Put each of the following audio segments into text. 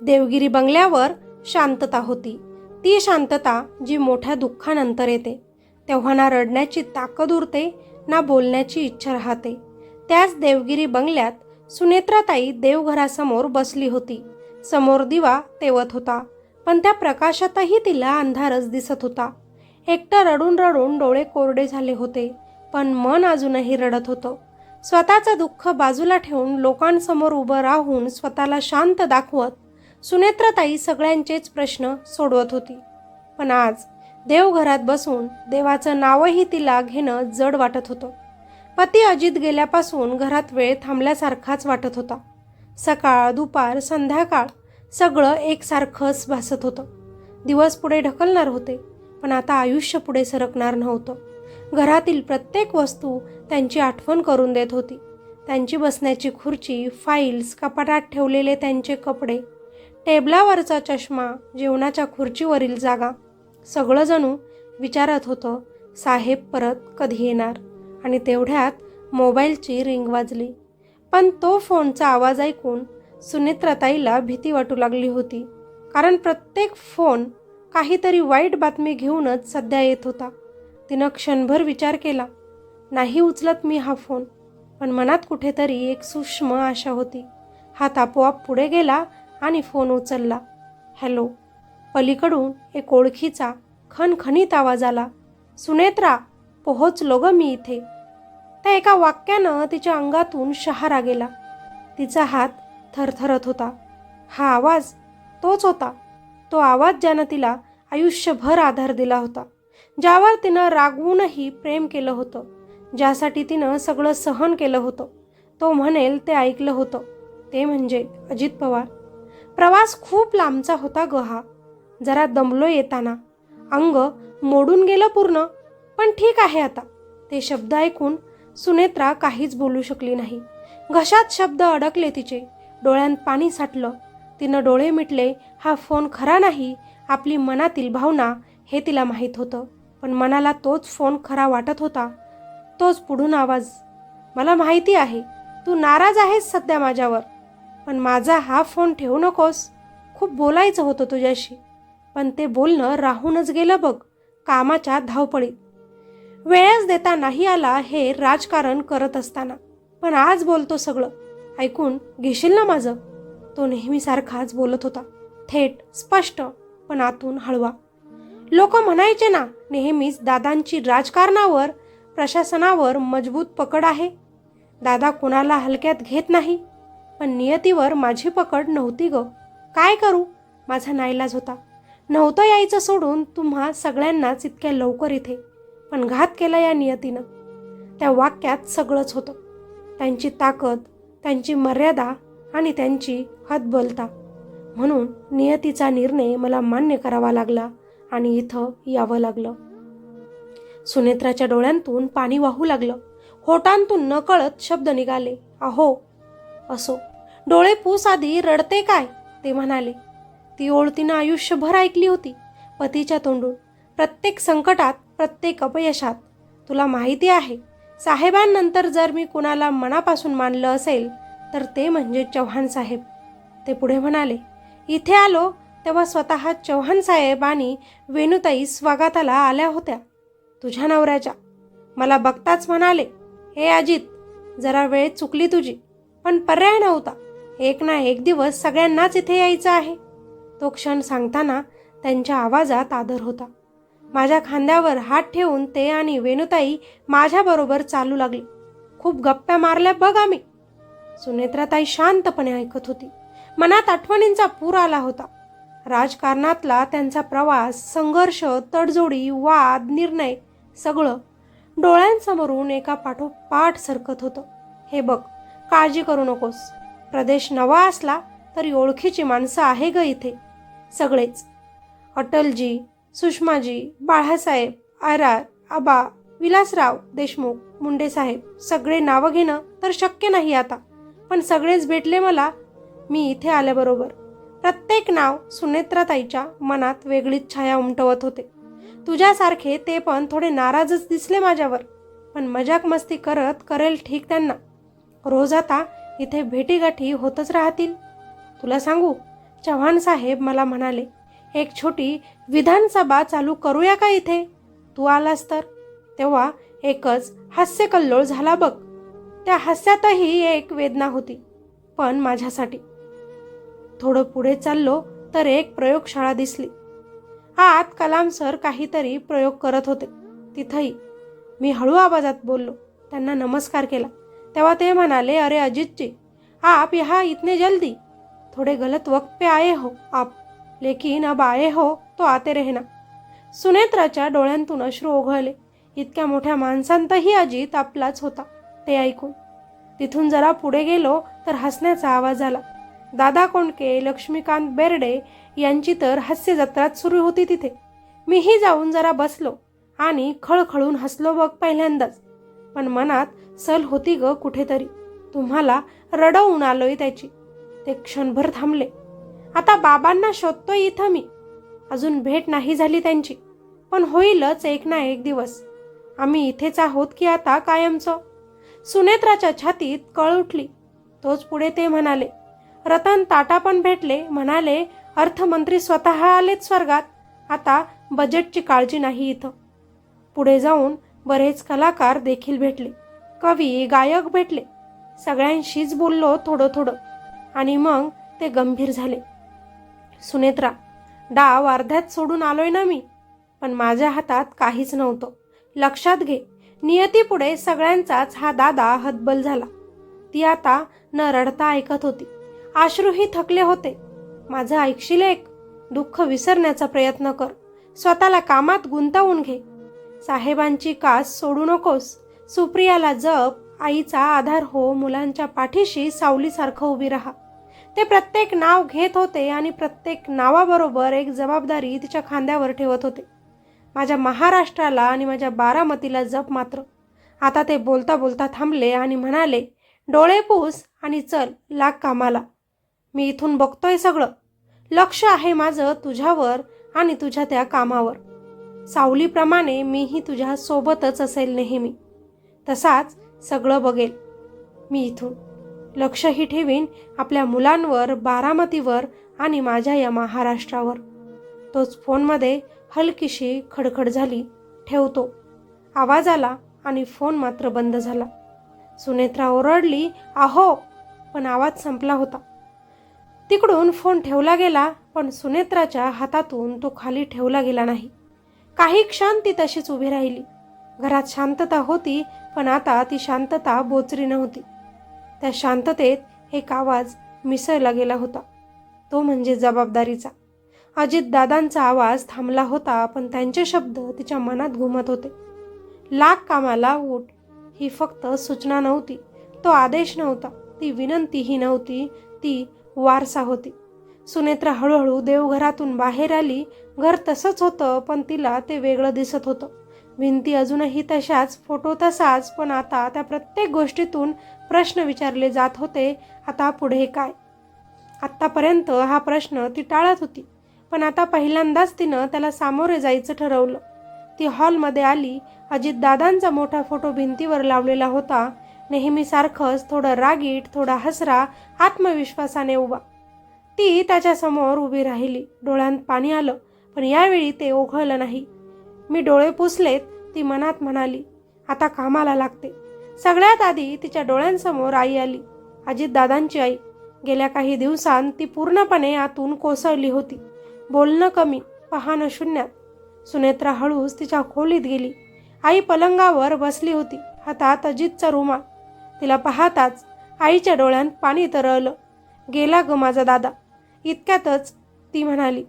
देवगिरी बंगल्यावर शांतता होती. ती शांतता जी मोठ्या दुःखानंतर येते. तेव्हा ना रडण्याची ताकद उरते ना बोलण्याची इच्छा राहते. त्याच देवगिरी बंगल्यात सुनेत्राताई देवघरासमोर बसली होती. समोर दिवा तेवत होता पण त्या प्रकाशातही तिला अंधारच दिसत होता. एकटं रडून रडून डोळे कोरडे झाले होते पण मन अजूनही रडत होतं. स्वतःचं दुःख बाजूला ठेवून लोकांसमोर उभं राहून स्वतःला शांत दाखवत सुनेत्रताई सगळ्यांचेच प्रश्न सोडवत होती. पण आज देवघरात बसून देवाचं नावही तिला घेणं जड वाटत होतं. पती अजित गेल्यापासून घरात वेळ थांबल्यासारखाच वाटत होता. सकाळ दुपार संध्याकाळ सगळं एकसारखंच भासत होतं. दिवस पुढे ढकलणार होते पण आता आयुष्य पुढे सरकणार नव्हतं. घरातील प्रत्येक वस्तू त्यांची आठवण करून देत होती. त्यांची बसण्याची खुर्ची फाईल्स कपाटात ठेवलेले त्यांचे कपडे टेबलावरचा चष्मा जेवणाच्या खुर्चीवरील जागा सगळं जणू विचारत होतं साहेब परत कधी येणार? आणि तेवढ्यात मोबाईलची रिंग वाजली. पण तो फोनचा आवाज ऐकून सुनेत्रताईला भीती वाटू लागली होती कारण प्रत्येक फोन काहीतरी वाईट बातमी घेऊनच सध्या येत होता. तिनं क्षणभर विचार केला नाही उचलत मी हा फोन. पण मनात कुठेतरी एक सूक्ष्म आशा होती. हात आपोआप पुढे गेला आणि फोन उचलला. हॅलो. पलीकडून एक ओळखीचा खणखणीत आवाज आला. सुनेत्रा पोहोचलो ग मी इथे. त्या एका वाक्यानं तिच्या अंगातून शहारा गेला. तिचा हात थरथरत होता. हा आवाज तोच होता. तो आवाज ज्यानं तिला आयुष्यभर आधार दिला होता. ज्यावर तिनं रागवूनही प्रेम केलं होतं. ज्यासाठी तिनं सगळं सहन केलं होतं. तो म्हणेल ते ऐकलं होतं. ते म्हणजे अजित पवार. प्रवास खूप लांबचा होता ग हा. जरा दमलो येताना. अंग मोडून गेलं पूर्ण पण ठीक आहे आता. ते शब्द ऐकून सुनेत्रा काहीच बोलू शकली नाही. घशात शब्द अडकले तिचे. डोळ्यात पाणी साठलं. तिनं डोळे मिटले. हा फोन खरा नाही आपली मनातील भावना हे तिला माहीत होतं. पण मनाला तोच फोन खरा वाटत होता. तोच पुढून आवाज मला माहिती आहे तू नाराज आहेस सध्या माझ्यावर. पण माझा हा फोन ठेवू नकोस. खूप बोलायचं होतं तुझ्याशी. पण ते बोलणं राहूनच गेलं बघ कामाच्या धावपळीत. वेळच देता नाही आला हे राजकारण करत असताना. पण आज बोलतो सगळं. ऐकून घेशील ना माझं? तो नेहमीसारखाच बोलत होता. थेट स्पष्ट पण आतून हळवा. लोक म्हणायचे ना नेहमीच दादांची राजकारणावर प्रशासनावर मजबूत पकड आहे. दादा कुणाला हलक्यात घेत नाही. पण नियतीवर माझी पकड नव्हती ग. काय करू? माझा नाईलाज होता. नव्हतं यायचं सोडून तुम्हा सगळ्यांनाच इतक्या लवकर इथे. पण घात केला या नियतीनं. त्या वाक्यात सगळंच होतं. त्यांची ताकद त्यांची मर्यादा आणि त्यांची हतबलता. म्हणून नियतीचा निर्णय मला मान्य करावा लागला आणि इथं यावं लागलं. सुनेत्राच्या डोळ्यांतून पाणी वाहू लागलं. होटांतून नकळत शब्द निघाले. अहो असो डोळे पूस आधी रडते काय? ते म्हणाले. ती ओळ तिनं आयुष्यभर ऐकली होती. पतीच्या तोंडून प्रत्येक संकटात प्रत्येक अपयशात. तुला माहिती आहे साहेबांनंतर जर मी कुणाला मनापासून मानलं असेल तर ते म्हणजे चव्हाण साहेब. ते पुढे म्हणाले इथे आलो तेव्हा स्वतः चव्हाण साहेब आणि वेणुताई स्वागताला आल्या होत्या. तुझ्या नवऱ्याच्या. मला बघताच म्हणाले हे अजित जरा वेळ चुकली तुझी. पण पर्याय नव्हता. एक ना एक दिवस सगळ्यांनाच इथे यायचं आहे. तो क्षण सांगताना त्यांच्या आवाजात आदर होता. माझ्या खांद्यावर हात ठेवून ते आणि वेणुताई माझ्याबरोबर चालू लागले. खूप गप्प्या मारल्या बघ आम्ही. सुनेत्राताई शांतपणे ऐकत होती. मनात आठवणींचा पूर आला होता. राजकारणातला त्यांचा प्रवास संघर्ष तडजोडी वाद निर्णय सगळं डोळ्यांसमोरून एका पाठोपाठ सरकत होतं. हे बघ काळजी करू नकोस. प्रदेश नवा असला तरी ओळखीची माणसं आहे ग इथे. सगळेच. अटलजी सुषमाजी बाळासाहेब आरार आबा विलासराव देशमुख मुंडेसाहेब सगळे नावं घेणं तर शक्य नाही आता. पण सगळेच भेटले मला. मी इथे आल्याबरोबर. प्रत्येक नाव सुनेत्राताईच्या मनात वेगळीच छाया उमटवत होते. तुझ्यासारखे ते पण थोडे नाराजच दिसले माझ्यावर. पण मजाक मस्ती करत करेल ठीक त्यांना. रोज आता इथे भेटीगाठी होतच राहतील. तुला सांगू चव्हाण साहेब मला म्हणाले एक छोटी विधानसभा चालू करूया का इथे? तू आलास तर. तेव्हा एकच हास्यकल्लोळ झाला बघ. त्या हास्यातही एक वेदना होती पण माझ्यासाठी. थोडं पुढे चाललो तर एक प्रयोगशाळा दिसली. आत कलाम सर काहीतरी प्रयोग करत होते. तिथंही मी हळू आवाजात बोललो त्यांना नमस्कार केला. तेव्हा ते म्हणाले अरे अजितजी आप यहाँ इतने जल्दी? थोड़े गलत वक्त पे आए हो आप। लेकिन अब आए हो तो आते रहना सुनेत्राच्या डोळ्यांतून अश्रू ओघळले. इतक्या मोठ्या माणसांतही अजित आपलाच होता ते ऐकून. तिथून जरा पुढे गेलो तर हसण्याचा आवाज आला. दादा कोंडके लक्ष्मीकांत बेर्डे यांची तर हास्य जत्रात सुरू होती तिथे. मीही जाऊन जरा बसलो आणि खळखळून हसलो बघ पहिल्यांदाच. पण मनात सल होती ग कुठेतरी. तुम्हाला रडवून आलोय त्याची. ते क्षणभर थांबले. आता बाबांना शोधतोय इथं मी. अजून भेट नाही झाली त्यांची. पण होईलच एक ना एक दिवस. आम्ही इथेच आहोत की आता कायमचं? सुनेत्राच्या छातीत कळ उठली. तोच पुढे ते म्हणाले. रतन ताटा पण भेटले. म्हणाले अर्थमंत्री स्वतः आलेत स्वर्गात. आता बजेटची काळजी नाही इथं. पुढे जाऊन बरेच कलाकार देखील भेटले. कवी गायक भेटले. सगळ्यांशीच बोललो थोडं थोडं आणि मग ते गंभीर झाले. सुनेत्रा डाव अर्ध्यात सोडून आलोय ना मी? पण माझ्या हातात काहीच नव्हतं. लक्षात घे नियतीपुढे सगळ्यांचाच हा दादा हतबल झाला. ती आता न रडता ऐकत होती. आश्रूही थकले होते. माझं ऐकशील एक? दुःख विसरण्याचा प्रयत्न कर. स्वतःला कामात गुंतवून घे. साहेबांची कास सोडू नकोस. सुप्रियाला जप आईचा आधार हो मुलांच्या पाठीशी सावलीसारखं उभी राहा. ते प्रत्येक नाव घेत होते आणि प्रत्येक नावाबरोबर एक जबाबदारी तिच्या खांद्यावर ठेवत होते. माझ्या महाराष्ट्राला आणि माझ्या बारामतीला जप मात्र. आता ते बोलता बोलता थांबले आणि म्हणाले डोळे पूस आणि चल लाग कामाला. मी इथून बघतोय सगळं. लक्ष आहे माझं तुझ्यावर आणि तुझ्या त्या कामावर. सावलीप्रमाणे मीही तुझ्या सोबतच असेल नेहमी. तसाच सगळं बघेल. मी इथून लक्षही ठेवीन आपल्या मुलांवर बारामतीवर आणि माझ्या या महाराष्ट्रावर. तोच फोनमध्ये हलकीशी खडखड झाली. ठेवतो. आवाज आला आणि फोन मात्र बंद झाला. सुनेत्रा ओरडली आहो पण आवाज संपला होता. तिकडून फोन ठेवला गेला पण सुनेत्राच्या हातातून तो खाली ठेवला गेला नाही. काही क्षण ती तशीच उभी राहिली. घरात शांतता होती पण आता ती शांतता बोचरी नव्हती. त्या शांततेत एक आवाज मिसळला गेला होता. तो म्हणजे जबाबदारीचा. अजित दादांचा आवाज थांबला होता पण त्यांचे शब्द तिच्या मनात घुमत होते. लाख कामाला उठ ही फक्त सूचना नव्हती. तो आदेश नव्हता. ती विनंतीही नव्हती. ती वारसा होती. सुनेत्रा हळूहळू देवघरातून बाहेर आली. घर तसंच होतं पण तिला ते वेगळं दिसत होतं. भिंती अजूनही तशाच फोटो तसाच पण आता त्या प्रत्येक गोष्टीतून प्रश्न विचारले जात होते आता पुढे काय? आत्तापर्यंत हा प्रश्न ती टाळत होती पण आता पहिल्यांदाच तिनं त्याला सामोरे जायचं ठरवलं. ती हॉलमध्ये आली अजित दादांचा मोठा फोटो भिंतीवर लावलेला होता. नेहमीसारखंच थोडं रागीट थोडा हसरा आत्मविश्वासाने उभा. ती त्याच्यासमोर उभी राहिली. डोळ्यांत पाणी आलं पण यावेळी ते ओघळलं नाही. मी डोळे पुसलेत ती मनात म्हणाली आता कामाला लागते. सगळ्यात आधी तिच्या डोळ्यांसमोर आई आली अजितदादांची आई. गेल्या काही दिवसांत ती पूर्णपणे आतून कोसळली होती. बोलणं कमी पाहणं शून्यात. सुनेत्रा हळूच तिच्या खोलीत गेली. आई पलंगावर बसली होती हातात अजितचा रुमाल. तिला पाहताच आईच्या डोळ्यांत पाणी तरळलं. गेला ग माझा दादा इतक्यातच ती म्हणाली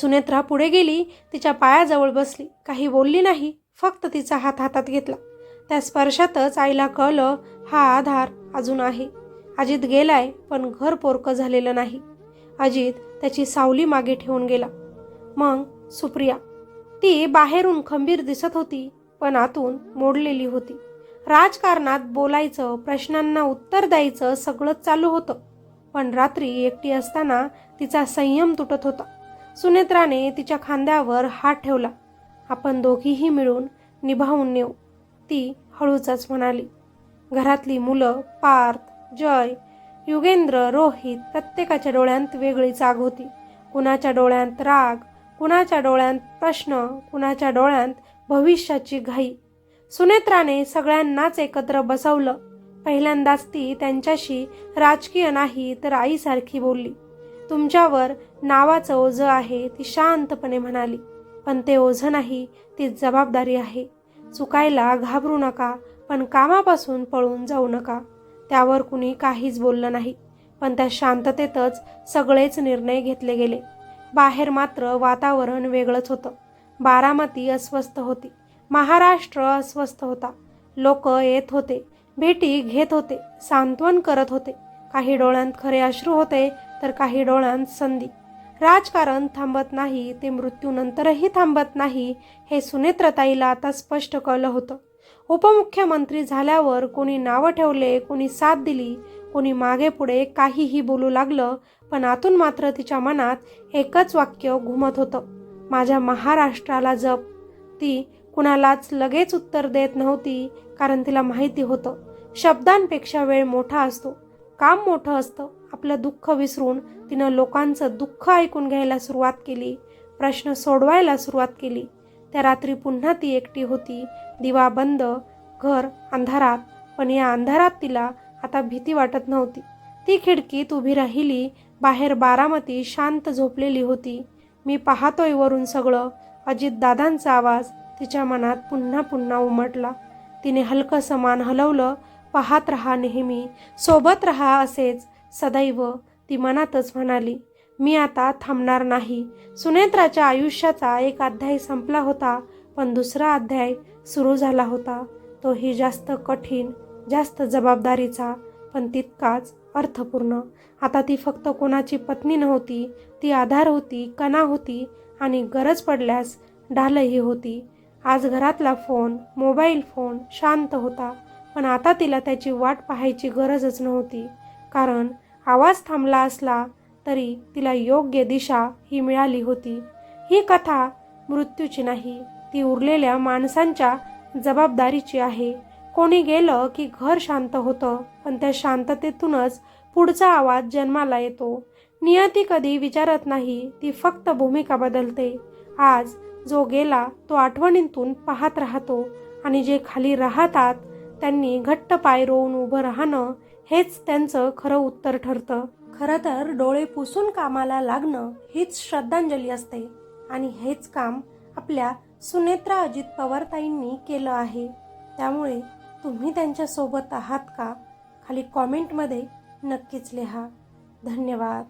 सुनेत्रा पुढे गेली तिच्या पायाजवळ बसली. काही बोलली नाही फक्त तिचा हात हातात घेतला. त्या स्पर्शातच आईला कळलं हा आधार अजून आहे. अजित गेलाय पण घर पोरकं झालेलं नाही. अजित त्याची सावली मागे ठेवून गेला. मग सुप्रिया ती बाहेरून खंबीर दिसत होती पण आतून मोडलेली होती. राजकारणात बोलायचं प्रश्नांना उत्तर द्यायचं सगळंच चालू होतं. पण रात्री एकटी असताना तिचा संयम तुटत होता. सुनेत्राने तिच्या खांद्यावर हात ठेवला. आपण दोघीही मिळून निभावून नेऊ ती हळूचच म्हणाली. घरातली मुलं पार्थ जय युगेंद्र रोहित प्रत्येकाच्या डोळ्यांत वेगळी जाग होती. कुणाच्या डोळ्यांत राग कुणाच्या डोळ्यांत प्रश्न कुणाच्या डोळ्यांत भविष्याची घाई. सुनेत्राने सगळ्यांनाच एकत्र बसवलं. पहिल्यांदाच ती त्यांच्याशी राजकीय नाही तर आईसारखी बोलली. तुमच्यावर नावाचं ओझं आहे ती शांतपणे म्हणाली. पण ते ओझं नाही ती जबाबदारी आहे. चुकायला घाबरू नका पण कामापासून पळून जाऊ नका. त्यावर कुणी काहीच बोललं नाही. पण त्या शांततेतच सगळेच निर्णय घेतले गेले. बाहेर मात्र वातावरण वेगळंच होतं. बारामती अस्वस्थ होती. महाराष्ट्र अस्वस्थ होता. लोक येत होते. भेटी घेत होते सांत्वन करत होते. काही डोळ्यांत खरे अश्रू होते तर काही डोळ्यांत संधी. राजकारण थांबत नाही ते मृत्यूनंतरही थांबत नाही हे सुनेत्रताईला आता स्पष्ट कळलं होतं. उपमुख्यमंत्री झाल्यावर कोणी नावं ठेवले कोणी साथ दिली कोणी मागे पुढे काहीही बोलू लागलं पण आतून मात्र तिच्या मनात एकच वाक्य घुमत होतं. माझ्या महाराष्ट्राला जप. ती कुणालाच लगेच उत्तर देत नव्हती कारण तिला माहिती होतं. शब्दांपेक्षा वेळ मोठा असतो. काम मोठं असतं. आपलं दुःख विसरून तिनं लोकांचं दुःख ऐकून घ्यायला सुरुवात केली. प्रश्न सोडवायला सुरुवात केली. त्या रात्री पुन्हा ती एकटी होती. दिवा बंद घर अंधारात. पण या अंधारात तिला आता भीती वाटत नव्हती. ती खिडकीत उभी राहिली. बाहेर बारामती शांत झोपलेली होती. मी पाहतोय वरून सगळं. अजितदादांचा आवाज तिच्या मनात पुन्हा पुन्हा उमटला. तिने हलकं मान हलवलं. पाहत रहा नेहमी सोबत रहा असेच. सदैव ती मनातच म्हणाली मी आता थांबणार नाही. सुनेत्राच्या आयुष्याचा एक अध्याय संपला होता पण दुसरा अध्याय सुरू झाला होता. तोही जास्त कठीण जास्त जबाबदारीचा पण तितकाच अर्थपूर्ण. आता ती फक्त कोणाची पत्नी नव्हती ती आधार होती कणा होती आणि गरज पडल्यास ढालही होती. आज घरातला फोन मोबाईल फोन शांत होता. पण आता तिला त्याची वाट पाहायची गरजच नव्हती. कारण आवाज थांबला असला तरी तिला योग्य दिशा ही मिळाली होती. ही कथा मृत्यूची नाही ती उरलेल्या माणसांच्या जबाबदारीची आहे. कोणी गेलं की घर शांत होतं पण त्या शांततेतूनच पुढचा आवाज जन्माला येतो. नियती कधी विचारत नाही ती फक्त भूमिका बदलते. आज जो गेला तो आठवणींतून पाहत राहतो आणि जे खाली राहतात त्यांनी घट्ट पाय रोवून उभं राहणं हेच त्यांचं खरं उत्तर ठरतं. खरं तर डोळे पुसून कामाला लागणं हीच श्रद्धांजली असते आणि हेच काम आपल्या सुनेत्रा अजित पवारताईंनी केलं आहे. त्यामुळे तुम्ही त्यांच्यासोबत आहात का? खाली कॉमेंटमध्ये नक्कीच लिहा. धन्यवाद.